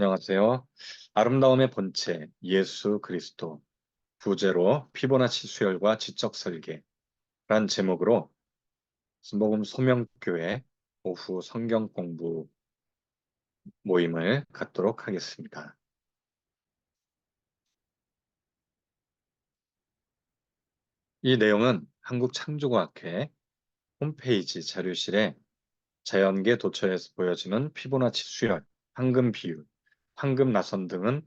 안녕하세요. 아름다움의 본체 예수 그리스도 부제로 피보나치 수열과 지적 설계란 제목으로 신복음 소명교회 오후 성경 공부 모임을 갖도록 하겠습니다. 이 내용은 한국창조과학회 홈페이지 자료실에 자연계 도처에서 보여지는 피보나치 수열, 황금 비율, 황금 나선 등은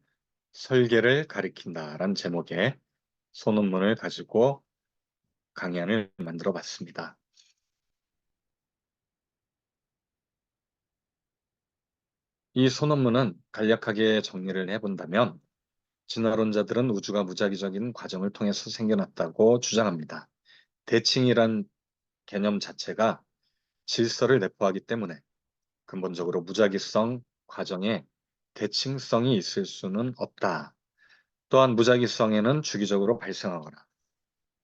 설계를 가리킨다라는 제목의 소논문을 가지고 강연을 만들어 봤습니다. 이 소논문은 간략하게 정리를 해본다면 진화론자들은 우주가 무작위적인 과정을 통해서 생겨났다고 주장합니다. 대칭이란 개념 자체가 질서를 내포하기 때문에 근본적으로 무작위성 과정에 대칭성이 있을 수는 없다. 또한 무작위성에는 주기적으로 발생하거나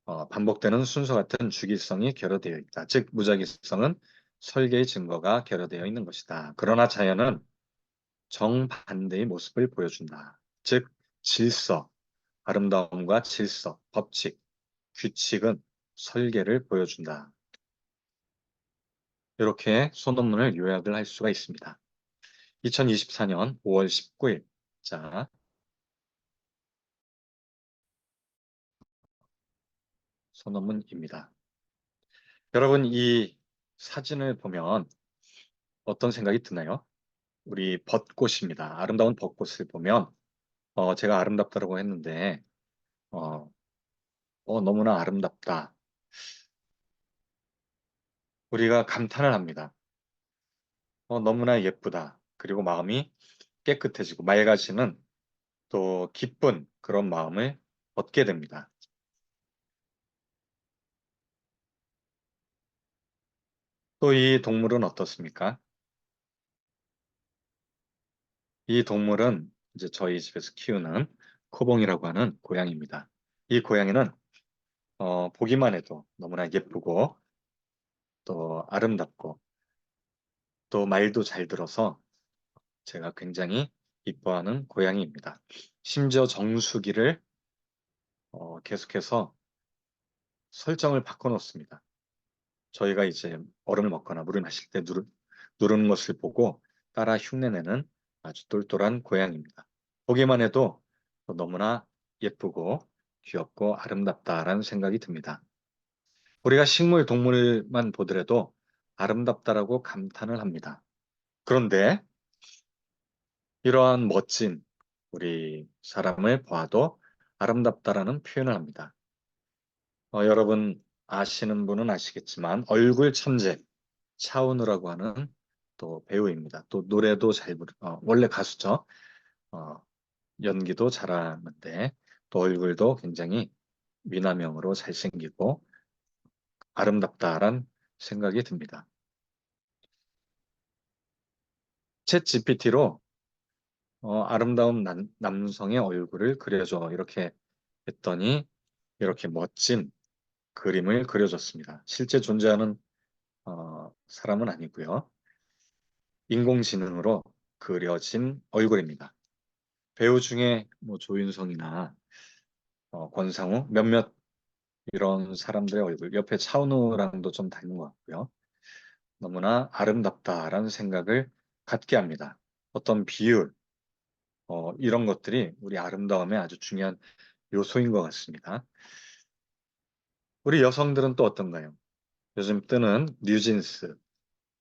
어, 반복되는 순서 같은 주기성이 결여되어 있다. 즉 무작위성은 설계의 증거가 결여되어 있는 것이다. 그러나 자연은 정반대의 모습을 보여준다. 즉 질서, 아름다움과 질서, 법칙, 규칙은 설계를 보여준다. 이렇게 소논문을 요약을 할 수가 있습니다. 2024년 5월 19일 자 소논문입니다. 여러분 이 사진을 보면 어떤 생각이 드나요? 우리 벚꽃입니다. 아름다운 벚꽃을 보면 어, 제가 아름답다고 했는데 어, 어, 너무나 아름답다. 우리가 감탄을 합니다. 어, 너무나 예쁘다. 그리고 마음이 깨끗해지고 맑아지는 또 기쁜 그런 마음을 얻게 됩니다. 또 이 동물은 어떻습니까? 이 동물은 이제 저희 집에서 키우는 코봉이라고 하는 고양이입니다. 이 고양이는 어, 보기만 해도 너무나 예쁘고 또 아름답고 또 말도 잘 들어서 제가 굉장히 이뻐하는 고양이입니다. 심지어 정수기를 어, 계속해서 설정을 바꿔놓습니다. 저희가 이제 얼음을 먹거나 물을 마실 때 누르, 누르는 것을 보고 따라 흉내내는 아주 똘똘한 고양이입니다. 보기만 해도 너무나 예쁘고 귀엽고 아름답다라는 생각이 듭니다. 우리가 식물, 동물만 보더라도 아름답다라고 감탄을 합니다. 그런데 이러한 멋진 우리 사람을 봐도 아름답다라는 표현을 합니다. 어, 여러분 아시는 분은 아시겠지만 얼굴 천재 차은우라고 하는 또 배우입니다. 또 노래도 잘 부르, 어, 원래 가수죠. 어, 연기도 잘하는데 또 얼굴도 굉장히 미남형으로 잘생기고 아름답다란 생각이 듭니다. 챗 GPT로 어, 아름다운 남, 남성의 얼굴을 그려줘 이렇게 했더니 이렇게 멋진 그림을 그려줬습니다. 실제 존재하는 어, 사람은 아니고요. 인공지능으로 그려진 얼굴입니다. 배우 중에 뭐 조윤성이나 어, 권상우 몇몇 이런 사람들의 얼굴 옆에 차은우랑도 좀 닮은 것 같고요. 너무나 아름답다라는 생각을 갖게 합니다. 어떤 비율 어, 이런 것들이 우리 아름다움의 아주 중요한 요소인 것 같습니다. 우리 여성들은 또 어떤가요? 요즘 뜨는 뉴진스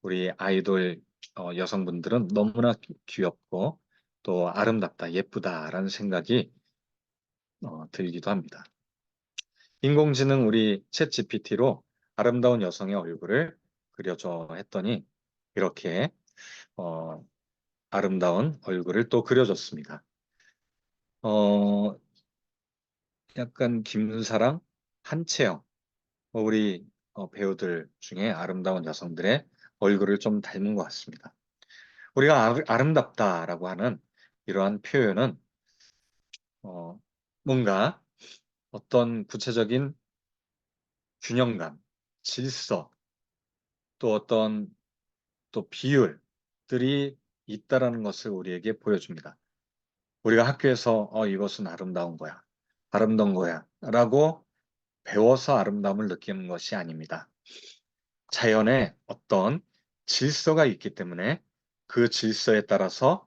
우리 아이돌 어, 여성분들은 너무나 귀엽고 또 아름답다, 예쁘다라는 생각이 어, 들기도 합니다. 인공지능 우리 챗 GPT로 아름다운 여성의 얼굴을 그려줘 했더니 이렇게 어, 아름다운 얼굴을 또 그려줬습니다. 어, 약간 김사랑, 한채영, 뭐 우리 어, 배우들 중에 아름다운 여성들의 얼굴을 좀 닮은 것 같습니다. 우리가 아, 름답다라고 하는 이러한 표현은 어, 뭔가 어떤 구체적인 균형감, 질서, 또 어떤 또 비율들이 있다라는 것을 우리에게 보여줍니다. 우리가 학교에서 어, 이것은 아름다운 거야. 아름다운 거야. 라고 배워서 아름다움을 느끼는 것이 아닙니다. 자연에 어떤 질서가 있기 때문에 그 질서에 따라서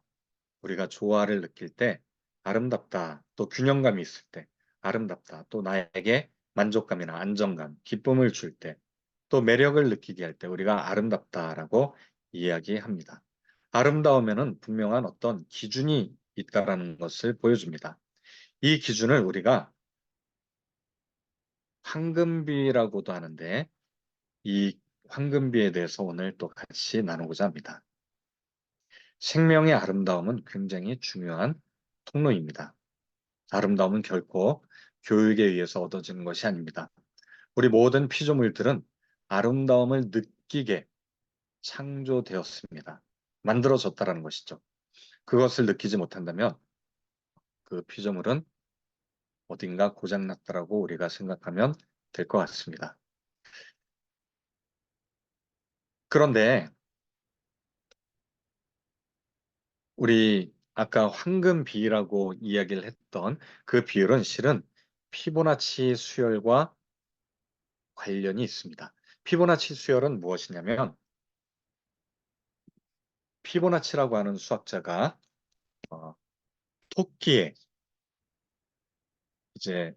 우리가 조화를 느낄 때 아름답다. 또 균형감이 있을 때 아름답다. 또 나에게 만족감이나 안정감, 기쁨을 줄 때, 또 매력을 느끼게 할 때 우리가 아름답다라고 이야기합니다. 아름다우면은 분명한 어떤 기준이 있다라는 것을 보여줍니다. 이 기준을 우리가 황금비라고도 하는데 이 황금비에 대해서 오늘 또 같이 나누고자 합니다. 생명의 아름다움은 굉장히 중요한 통로입니다. 아름다움은 결코 교육에 의해서 얻어지는 것이 아닙니다. 우리 모든 피조물들은 아름다움을 느끼게 창조되었습니다. 만들어졌다라는 것이죠. 그것을 느끼지 못한다면 그 피조물은 어딘가 고장났다라고 우리가 생각하면 될 것 같습니다. 그런데 우리 아까 황금 비라고 이야기를 했던 그 비율은 실은 피보나치 수열과 관련이 있습니다. 피보나치 수열은 무엇이냐면 피보나치라고 하는 수학자가 어, 토끼의 이제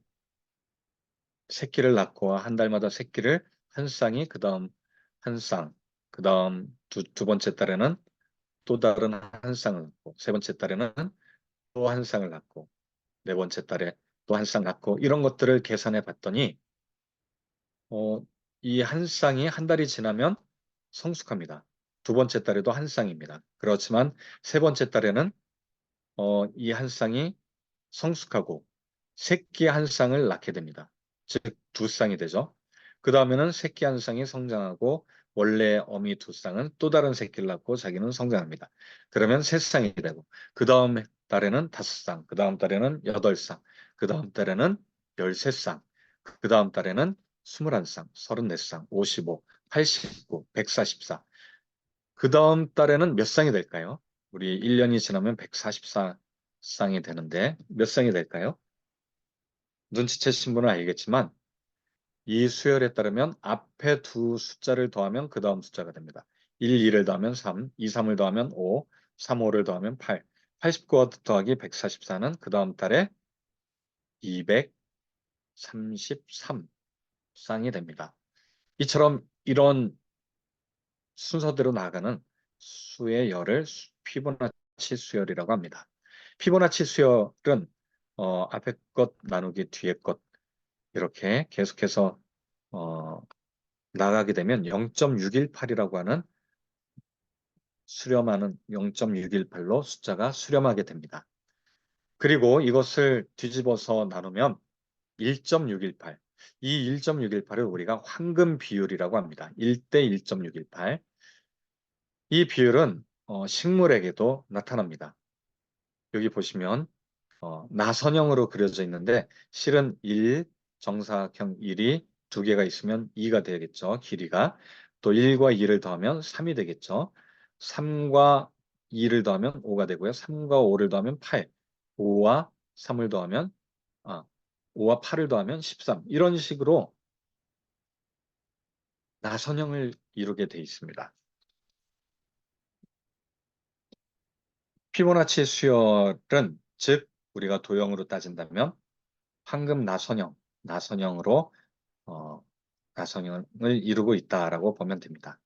새끼를 낳고 한 달마다 새끼를 한 쌍이 그 다음 한 쌍, 그 다음 두, 두 번째 달에는 또 다른 한 쌍을 낳고 세 번째 달에는 또 한 쌍을 낳고 네 번째 달에 또 한 쌍 낳고 이런 것들을 계산해 봤더니 어, 이 한 쌍이 한 달이 지나면 성숙합니다. 두 번째 달에도 한 쌍입니다. 그렇지만 세 번째 달에는 어, 이 한 쌍이 성숙하고 새끼 한 쌍을 낳게 됩니다. 즉 두 쌍이 되죠. 그 다음에는 새끼 한 쌍이 성장하고 원래 어미 두 쌍은 또 다른 새끼를 낳고 자기는 성장합니다. 그러면 세 쌍이 되고 그 다음 달에는 다섯 쌍, 그 다음 달에는 여덟 쌍, 그 다음 달에는 열세 쌍, 그 다음 달에는 스물한 쌍, 서른네 쌍, 오십오, 팔십구, 백사십사. 그 다음 달에는 몇 쌍이 될까요? 우리 1년이 지나면 144쌍이 되는데 몇 쌍이 될까요? 눈치채신 분은 알겠지만 이 수열에 따르면 앞에 두 숫자를 더하면 그 다음 숫자가 됩니다. 1, 2를 더하면 3, 2, 3을 더하면 5, 3, 5를 더하면 8. 89와 더하기 144는 그 다음 달에 233 쌍이 됩니다. 이처럼 이런 순서대로 나아가는 수의 열을 피보나치 수열이라고 합니다. 피보나치 수열은 어, 앞에 것 나누기 뒤에 것 이렇게 계속해서 어, 나가게 되면 0.618이라고 하는 수렴하는 0.618로 숫자가 수렴하게 됩니다. 그리고 이것을 뒤집어서 나누면 1.618. 이 1.618을 우리가 황금 비율이라고 합니다. 1대 1.618. 이 비율은 어, 식물에게도 나타납니다. 여기 보시면 어, 나선형으로 그려져 있는데 실은 1, 정사각형 1이 두 개가 있으면 2가 되겠죠. 길이가. 또 1과 2를 더하면 3이 되겠죠. 3과 2를 더하면 5가 되고요. 3과 5를 더하면 8. 5와 3을 더하면 아, 5와 8을 더하면 13. 이런 식으로 나선형을 이루게 돼 있습니다. 피보나치 수열은 즉 우리가 도형으로 따진다면 황금 나선형, 나선형으로 어, 나선형을 이루고 있다라고 보면 됩니다.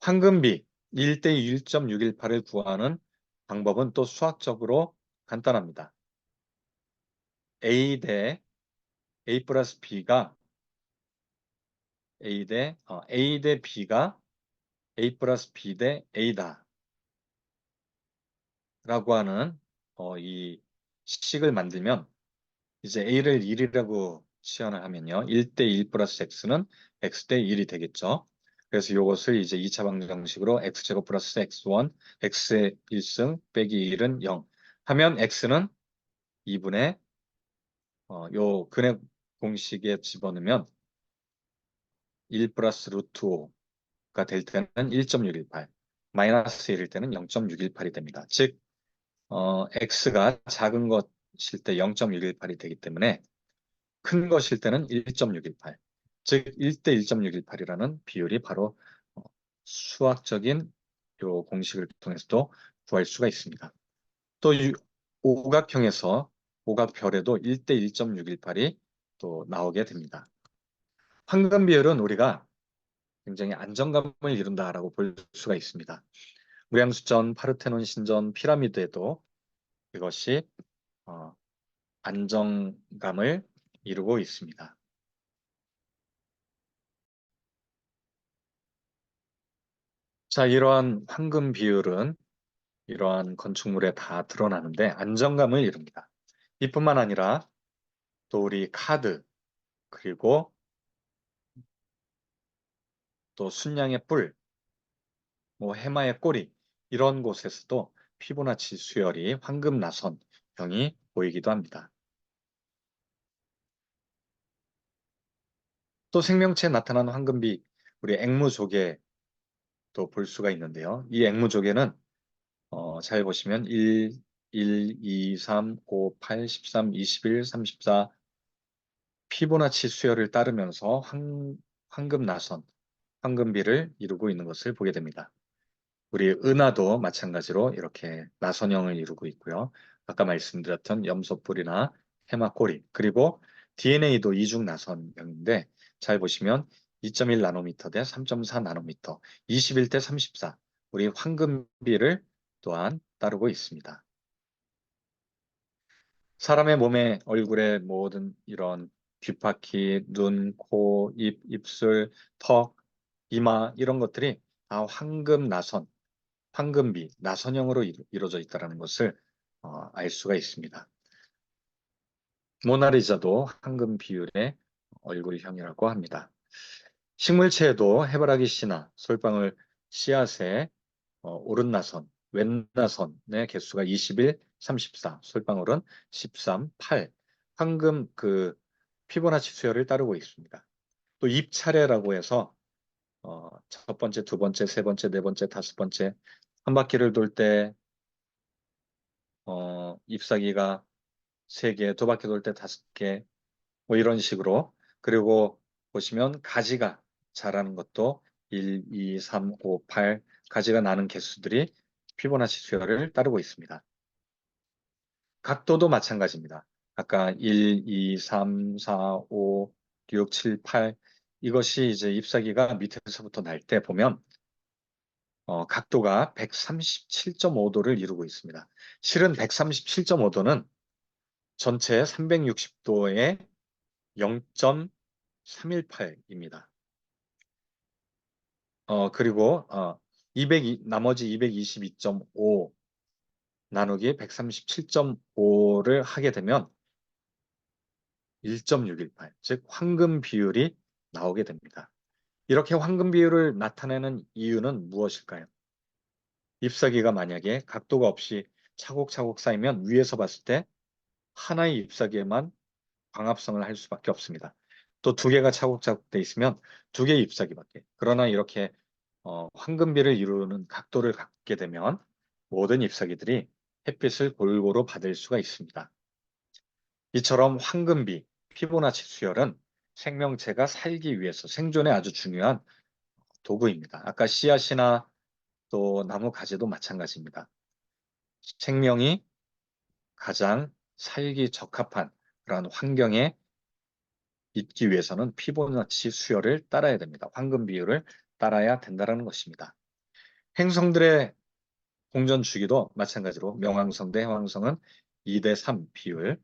황금비 1대 1.618을 구하는 방법은 또 수학적으로 간단합니다. A 대 A 플러스 B가 A 대 어, A 대 B가 A 플러스 B 대 A다 라고 하는 어, 이 식을 만들면 이제 A를 1이라고 치환을 하면요. 1 대 1 플러스 X는 X 대 1이 되겠죠. 그래서 이것을 이제 2차 방정식으로 X제곱 플러스 X1, X의 1승 빼기 1은 0 하면 X는 2분의 어, 요 근의 공식에 집어넣으면 1 플러스 루트 5가 될 때는 1.618 마이너스 1일 때는 0.618이 됩니다. 즉 어, x가 작은 것일 때 0.618이 되기 때문에 큰 것일 때는 1.618. 즉 1대 1.618이라는 비율이 바로 어, 수학적인 요 공식을 통해서도 구할 수가 있습니다. 또 오각형에서 오각별에도 1대 1.618이 또 나오게 됩니다. 황금 비율은 우리가 굉장히 안정감을 이룬다라고 볼 수가 있습니다. 무량수전, 파르테논 신전, 피라미드에도 이것이 어, 안정감을 이루고 있습니다. 자, 이러한 황금 비율은 이러한 건축물에 다 드러나는데 안정감을 이룹니다. 이뿐만 아니라 또 우리 카드 그리고 또 순양의 뿔, 뭐 해마의 꼬리 이런 곳에서도 피보나치 수열이 황금 나선 형이 보이기도 합니다. 또 생명체에 나타난 황금비 우리 앵무조개 또 볼 수가 있는데요. 이 앵무조개는 어, 잘 보시면 1, 1, 2, 3, 5, 8, 13, 21, 34 피보나치 수열을 따르면서 황, 황금 나선, 황금비를 이루고 있는 것을 보게 됩니다. 우리 은하도 마찬가지로 이렇게 나선형을 이루고 있고요. 아까 말씀드렸던 염소뿔이나 해마꼬리 그리고 DNA도 이중 나선형인데 잘 보시면 2.1 나노미터 대 3.4 나노미터 21 대 34 우리 황금비를 또한 따르고 있습니다. 사람의 몸에 얼굴에 모든 이런 귓바퀴, 눈, 코, 입, 입술, 턱, 이마 이런 것들이 다 황금 나선, 황금비, 나선형으로 이루어져 있다는 것을 어, 알 수가 있습니다. 모나리자도 황금 비율의 얼굴형이라고 합니다. 식물체에도 해바라기 씨나 솔방울 씨앗의 어, 오른 나선, 왼 나선의 개수가 21, 34, 솔방울은 13, 8, 황금 그 피보나치 수열을 따르고 있습니다. 또 입차례라고 해서 어, 첫 번째, 두 번째, 세 번째, 네 번째, 다섯 번째 한 바퀴를 돌때 어, 잎사귀가 세 개, 두 바퀴 돌 때 다섯 개, 뭐 이런 식으로 그리고 보시면 가지가 자라는 것도 1, 2, 3, 5, 8 가지가 나는 개수들이 피보나치 수열을 따르고 있습니다. 각도도 마찬가지입니다. 아까 1, 2, 3, 4, 5, 6, 7, 8 이것이 이제 잎사귀가 밑에서부터 날 때 보면 어, 각도가 137.5도를 이루고 있습니다. 실은 137.5도는 전체 360도의 0.318입니다. 어, 그리고 어, 200, 나머지 222.5 나누기 137.5를 하게 되면 1.618, 즉 황금 비율이 나오게 됩니다. 이렇게 황금 비율을 나타내는 이유는 무엇일까요? 잎사귀가 만약에 각도가 없이 차곡차곡 쌓이면 위에서 봤을 때 하나의 잎사귀에만 광합성을 할 수밖에 없습니다. 또 두 개가 차곡차곡 돼 있으면 두 개의 잎사귀밖에. 그러나 이렇게 어, 황금비를 이루는 각도를 갖게 되면 모든 잎사귀들이 햇빛을 골고루 받을 수가 있습니다. 이처럼 황금비, 피보나치 수열은 생명체가 살기 위해서 생존에 아주 중요한 도구입니다. 아까 씨앗이나 또 나무 가지도 마찬가지입니다. 생명이 가장 살기 적합한 그런 환경에 있기 위해서는 피보나치 수열을 따라야 됩니다. 황금 비율을 따라야 된다는 것입니다. 행성들의 공전 주기도 마찬가지로 명왕성 대 해왕성은 2대 3 비율,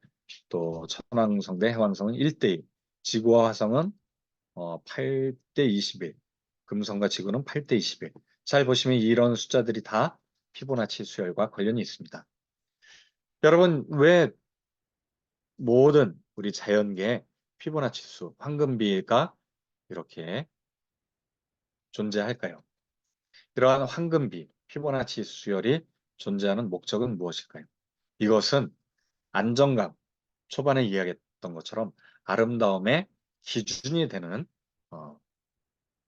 또 천왕성 대 해왕성은 1대 2, 지구와 화성은 어, 8대 21, 금성과 지구는 8대 21. 잘 보시면 이런 숫자들이 다 피보나치 수열과 관련이 있습니다. 여러분 왜 모든 우리 자연계에 피보나치 수, 황금비가 이렇게 존재할까요? 이러한 황금비, 피보나치 수열이 존재하는 목적은 무엇일까요? 이것은 안정감, 초반에 이야기했던 것처럼 아름다움의 기준이 되는 어,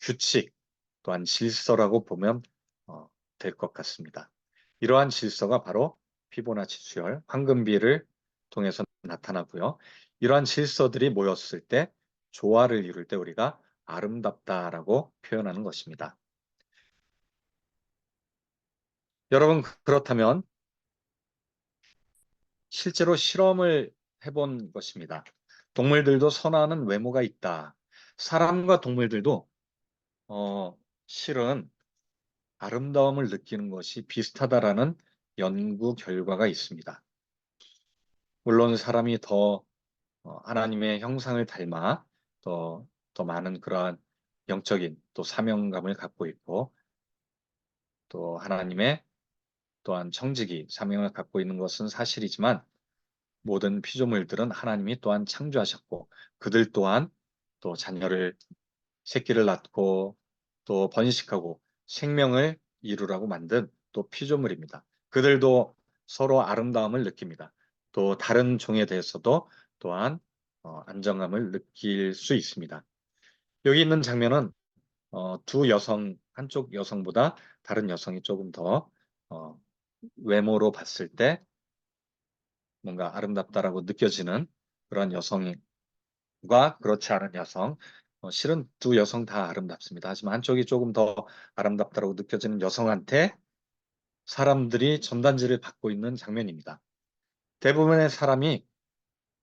규칙 또한 질서라고 보면 어, 될 것 같습니다. 이러한 질서가 바로 피보나치 수열, 황금비를 통해서 나타나고요. 이러한 질서들이 모였을 때 조화를 이룰 때 우리가 아름답다라고 표현하는 것입니다. 여러분 그렇다면 실제로 실험을 해본 것입니다. 동물들도 선호하는 외모가 있다. 사람과 동물들도 어, 실은 아름다움을 느끼는 것이 비슷하다라는 연구 결과가 있습니다. 물론 사람이 더 어, 하나님의 형상을 닮아 더, 더 많은 그러한 영적인 또 사명감을 갖고 있고 또 하나님의 또한 청지기 사명을 갖고 있는 것은 사실이지만 모든 피조물들은 하나님이 또한 창조하셨고 그들 또한 또 자녀를 새끼를 낳고 또 번식하고 생명을 이루라고 만든 또 피조물입니다. 그들도 서로 아름다움을 느낍니다. 또 다른 종에 대해서도 또한 어, 안정감을 느낄 수 있습니다. 여기 있는 장면은 어, 두 여성 한쪽 여성보다 다른 여성이 조금 더 어, 외모로 봤을 때 뭔가 아름답다라고 느껴지는 그런 여성과 그렇지 않은 여성 어, 실은 두 여성 다 아름답습니다. 하지만 한쪽이 조금 더 아름답다라고 느껴지는 여성한테 사람들이 전단지를 받고 있는 장면입니다. 대부분의 사람이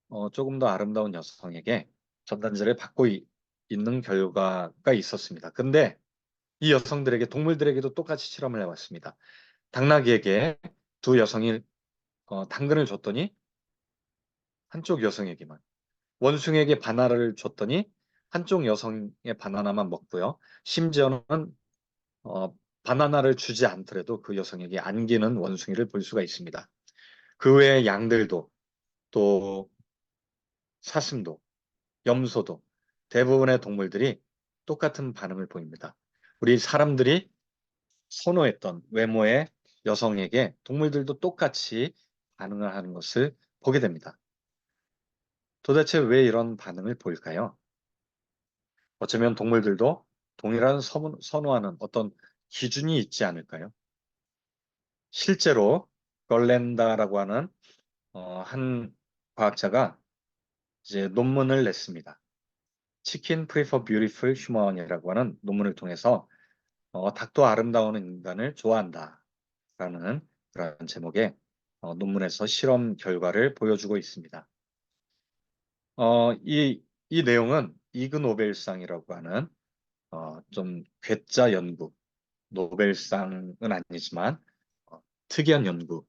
어, 조금 더 아름다운 여성에게 전단지를 받고 이, 있는 결과가 있었습니다. 근데 이 여성들에게 동물들에게도 똑같이 실험을 해왔습니다. 당나귀에게 두 여성이 어, 당근을 줬더니 한쪽 여성에게만 원숭이에게 바나나를 줬더니 한쪽 여성의 바나나만 먹고요. 심지어는 어, 바나나를 주지 않더라도 그 여성에게 안기는 원숭이를 볼 수가 있습니다. 그 외의 양들도 또 사슴도 염소도 대부분의 동물들이 똑같은 반응을 보입니다. 우리 사람들이 선호했던 외모의 여성에게 동물들도 똑같이 반응을 하는 것을 보게 됩니다. 도대체 왜 이런 반응을 보일까요? 어쩌면 동물들도 동일한 선호하는 어떤 기준이 있지 않을까요? 실제로 걸렌다라고 하는 어, 한 과학자가 이제 논문을 냈습니다. 치킨 프리퍼 뷰티풀 휴먼이라고 하는 논문을 통해서 어, 닭도 아름다운 인간을 좋아한다 라는 그런 제목의 어, 논문에서 실험 결과를 보여주고 있습니다. 어, 이, 이 내용은 이그 노벨상이라고 하는 어, 좀 괴짜 연구, 노벨상은 아니지만 어, 특이한 연구로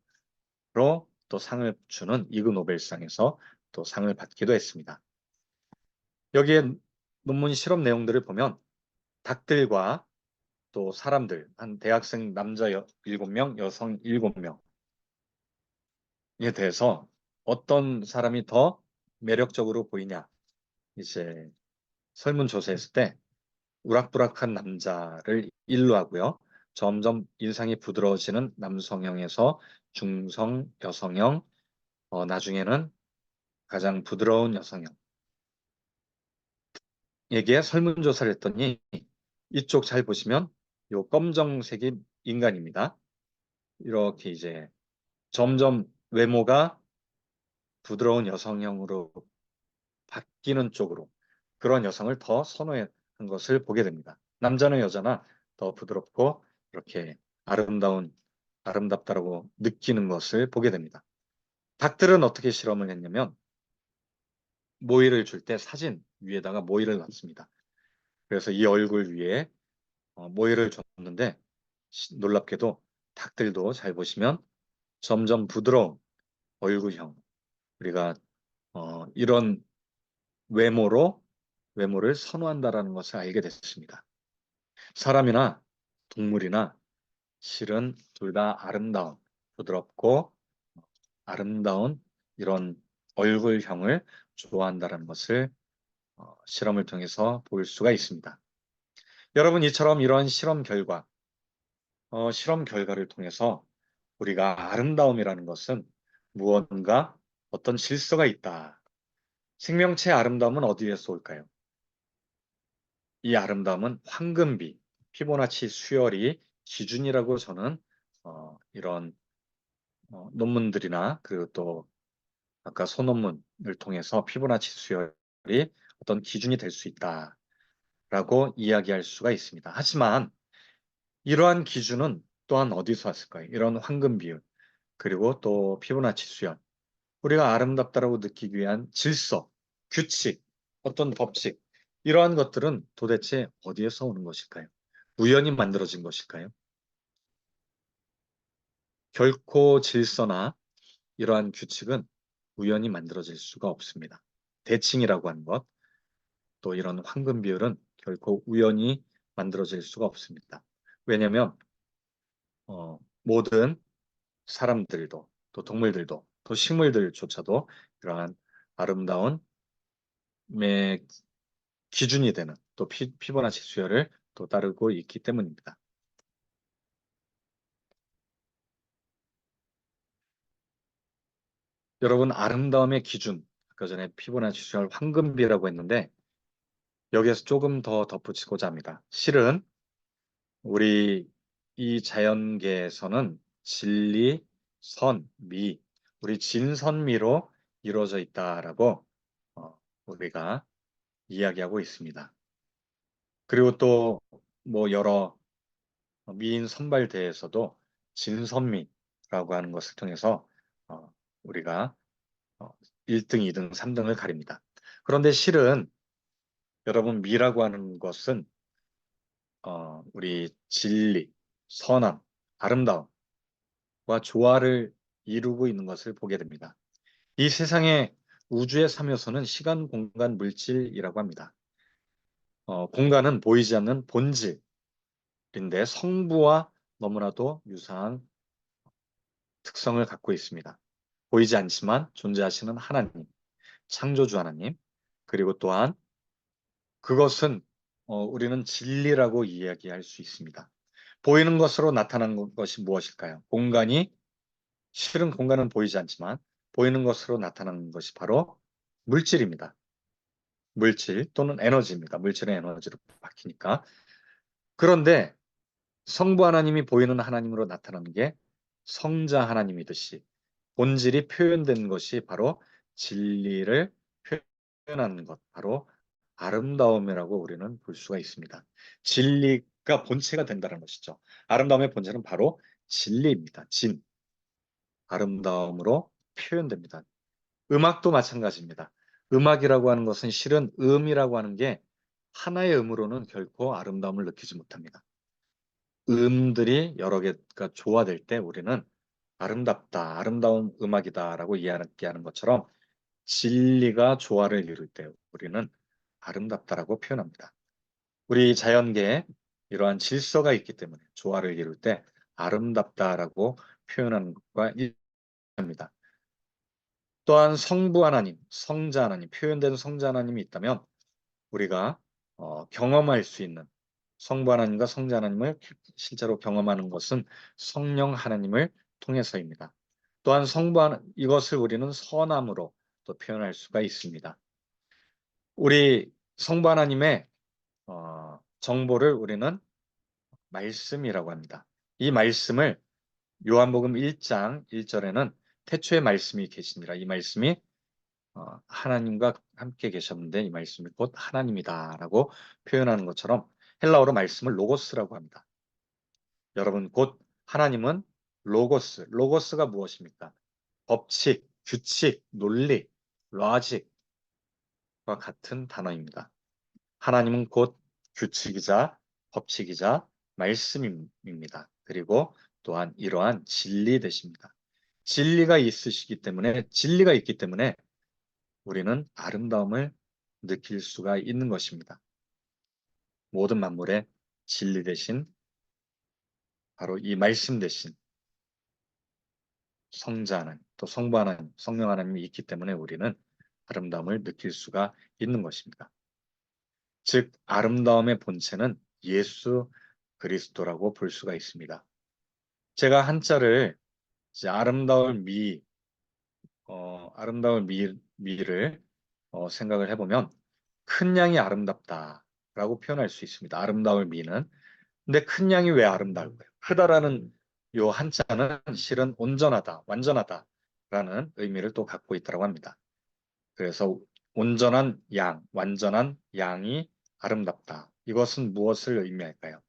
또 상을 주는 이그 노벨상에서 또 상을 받기도 했습니다. 여기에 논문 실험 내용들을 보면 닭들과 또 사람들, 한 대학생 남자 7명, 여성 7명 에 대해서 어떤 사람이 더 매력적으로 보이냐 이제 설문조사했을 때 우락부락한 남자를 1로 하고요. 점점 인상이 부드러워지는 남성형에서 중성 여성형, 어, 나중에는 가장 부드러운 여성형. 에게 설문조사를 했더니 이쪽 잘 보시면 요 검정색이 인간입니다. 이렇게 이제 점점 외모가 부드러운 여성형으로 바뀌는 쪽으로 그런 여성을 더 선호한 것을 보게 됩니다. 남자는 여자나 더 부드럽고 이렇게 아름다운 아름답다라고 느끼는 것을 보게 됩니다. 닭들은 어떻게 실험을 했냐면 모이를 줄 때 사진 위에다가 모이를 놨습니다. 그래서 이 얼굴 위에 어, 모이를 줬는데 놀랍게도 닭들도 잘 보시면 점점 부드러운 얼굴형 우리가 어, 이런 외모로 외모를 선호한다라는 것을 알게 됐습니다. 사람이나 동물이나 실은 둘 다 아름다운 부드럽고 아름다운 이런 얼굴형을 좋아한다는 것을 어, 실험을 통해서 볼 수가 있습니다. 여러분 이처럼 이러한 실험 결과 어, 실험 결과를 통해서 우리가 아름다움이라는 것은 무언가 어떤 질서가 있다. 생명체의 아름다움은 어디에서 올까요? 이 아름다움은 황금비, 피보나치 수열이 기준이라고 저는 어, 이런 어, 논문들이나 그리고 또 아까 소논문을 통해서 피부나치 수혈이 어떤 기준이 될 수 있다라고 이야기할 수가 있습니다. 하지만 이러한 기준은 또한 어디서 왔을까요? 이런 황금 비율 그리고 또 피부나치 수혈 우리가 아름답다라고 느끼기 위한 질서, 규칙, 어떤 법칙 이러한 것들은 도대체 어디에서 오는 것일까요? 우연히 만들어진 것일까요? 결코 질서나 이러한 규칙은 우연히 만들어질 수가 없습니다. 대칭이라고 하는 것, 또 이런 황금 비율은 결코 우연히 만들어질 수가 없습니다. 왜냐하면 어, 모든 사람들도 또 동물들도 또 식물들조차도 이러한 아름다운 의 기준이 되는 또 피, 피보나치 수열을 또 따르고 있기 때문입니다. 여러분 아름다움의 기준 아까 전에 피보나치 수열 황금비라고 했는데 여기에서 조금 더 덧붙이고자 합니다. 실은 우리 이 자연계에서는 진리, 선, 미, 우리 진선미로 이루어져 있다라고 어, 우리가 이야기하고 있습니다. 그리고 또 뭐 여러 미인 선발대회에서도 진선미라고 하는 것을 통해서 어, 우리가 어, 1등, 2등, 3등을 가립니다. 그런데 실은 여러분 미라고 하는 것은 어, 우리 진리, 선함, 아름다움과 조화를 이루고 있는 것을 보게 됩니다. 이 세상의 우주의 삼요소는 시간, 공간, 물질이라고 합니다. 어, 공간은 보이지 않는 본질인데 성부와 너무나도 유사한 특성을 갖고 있습니다. 보이지 않지만 존재하시는 하나님, 창조주 하나님, 그리고 또한 그것은 어, 우리는 진리라고 이야기할 수 있습니다. 보이는 것으로 나타난 것이 무엇일까요? 공간이 실은 공간은 보이지 않지만 보이는 것으로 나타나는 것이 바로 물질입니다. 물질 또는 에너지입니다. 물질의 에너지로 바뀌니까. 그런데 성부 하나님이 보이는 하나님으로 나타나는 게 성자 하나님이듯이 본질이 표현된 것이 바로 진리를 표현하는 것, 바로 아름다움이라고 우리는 볼 수가 있습니다. 진리 가 본체가 된다는 것이죠. 아름다움의 본체는 바로 진리입니다. 진. 아름다움으로 표현됩니다. 음악도 마찬가지입니다. 음악이라고 하는 것은 실은 음이라고 하는 게 하나의 음으로는 결코 아름다움을 느끼지 못합니다. 음들이 여러 개가 조화될 때 우리는 아름답다, 아름다운 음악이다라고 이야기하는 것처럼 진리가 조화를 이룰 때 우리는 아름답다라고 표현합니다. 우리 자연계에 이러한 질서가 있기 때문에 조화를 이룰 때 아름답다라고 표현하는 것과 일합니다. 또한 성부 하나님, 성자 하나님, 표현된 성자 하나님이 있다면 우리가 어, 경험할 수 있는 성부 하나님과 성자 하나님을 실제로 경험하는 것은 성령 하나님을 통해서입니다. 또한 성부 하나, 이것을 우리는 선함으로 또 표현할 수가 있습니다. 우리 성부 하나님의 어, 정보를 우리는 말씀이라고 합니다. 이 말씀을 요한복음 1장 1절에는 태초에 말씀이 계시니라 이 말씀이 어, 하나님과 함께 계셨는데 이 말씀이 곧 하나님이다라고 표현하는 것처럼 헬라어로 말씀을 로고스라고 합니다. 여러분 곧 하나님은 로고스, 로고스가 무엇입니까? 법칙, 규칙, 논리, 로직, 과 같은 단어입니다. 하나님은 곧 규칙이자 법칙이자 말씀입니다. 그리고 또한 이러한 진리 되십니다. 진리가 있으시기 때문에 진리가 있기 때문에 우리는 아름다움을 느낄 수가 있는 것입니다. 모든 만물의 진리 대신 바로 이 말씀 대신 성자 하나님, 또 성부 하나님, 성령 하나님이 있기 때문에 우리는 아름다움을 느낄 수가 있는 것입니다. 즉 아름다움의 본체는 예수 그리스도라고 볼 수가 있습니다. 제가 한자를 아름다울 미, 어, 아름다울 미, 미를 어, 생각을 해보면 큰 양이 아름답다라고 표현할 수 있습니다. 아름다울 미는. 근데 큰 양이 왜 아름다울까요? 크다라는 요 한자는 실은 온전하다, 완전하다라는 의미를 또 갖고 있다고 합니다. 그래서 온전한 양, 완전한 양이 아름답다. 이것은 무엇을 의미할까요?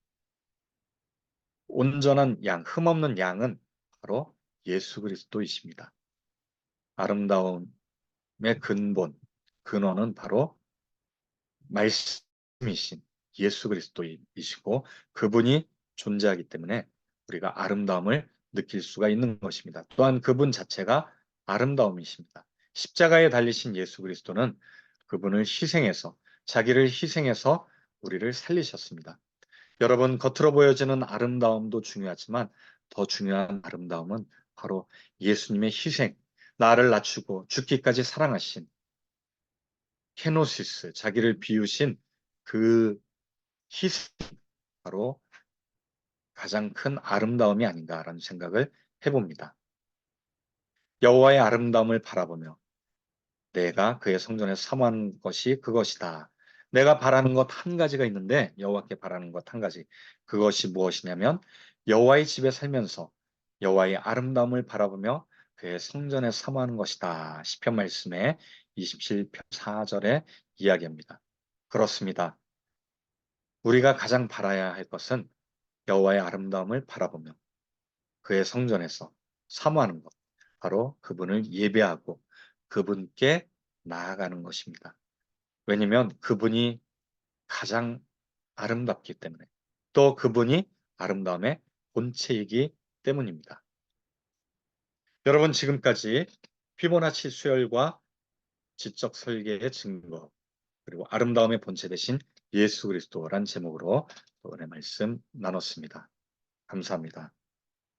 온전한 양, 흠없는 양은 바로 예수 그리스도이십니다. 아름다움의 근본, 근원은 바로 말씀이신 예수 그리스도이시고 그분이 존재하기 때문에 우리가 아름다움을 느낄 수가 있는 것입니다. 또한 그분 자체가 아름다움이십니다. 십자가에 달리신 예수 그리스도는 그분을 희생해서 자기를 희생해서 우리를 살리셨습니다. 여러분 겉으로 보여지는 아름다움도 중요하지만 더 중요한 아름다움은 바로 예수님의 희생, 나를 낮추고 죽기까지 사랑하신 케노시스, 자기를 비우신 그 희생, 바로 가장 큰 아름다움이 아닌가라는 생각을 해봅니다. 여호와의 아름다움을 바라보며 내가 그의 성전에 사모하는 것이 그것이다. 내가 바라는 것 한 가지가 있는데 여호와께 바라는 것 한 가지. 그것이 무엇이냐면 여호와의 집에 살면서 여호와의 아름다움을 바라보며 그의 성전에 사모하는 것이다. 시편 말씀에 27편 4절의 이야기입니다. 그렇습니다. 우리가 가장 바라야 할 것은 여호와의 아름다움을 바라보며 그의 성전에서 사모하는 것. 바로 그분을 예배하고 그분께 나아가는 것입니다. 왜냐하면 그분이 가장 아름답기 때문에 또 그분이 아름다움의 본체이기 때문입니다. 여러분 지금까지 피보나치 수열과 지적 설계의 증거 그리고 아름다움의 본체 대신 예수 그리스도란 제목으로 오늘 말씀 나눴습니다. 감사합니다.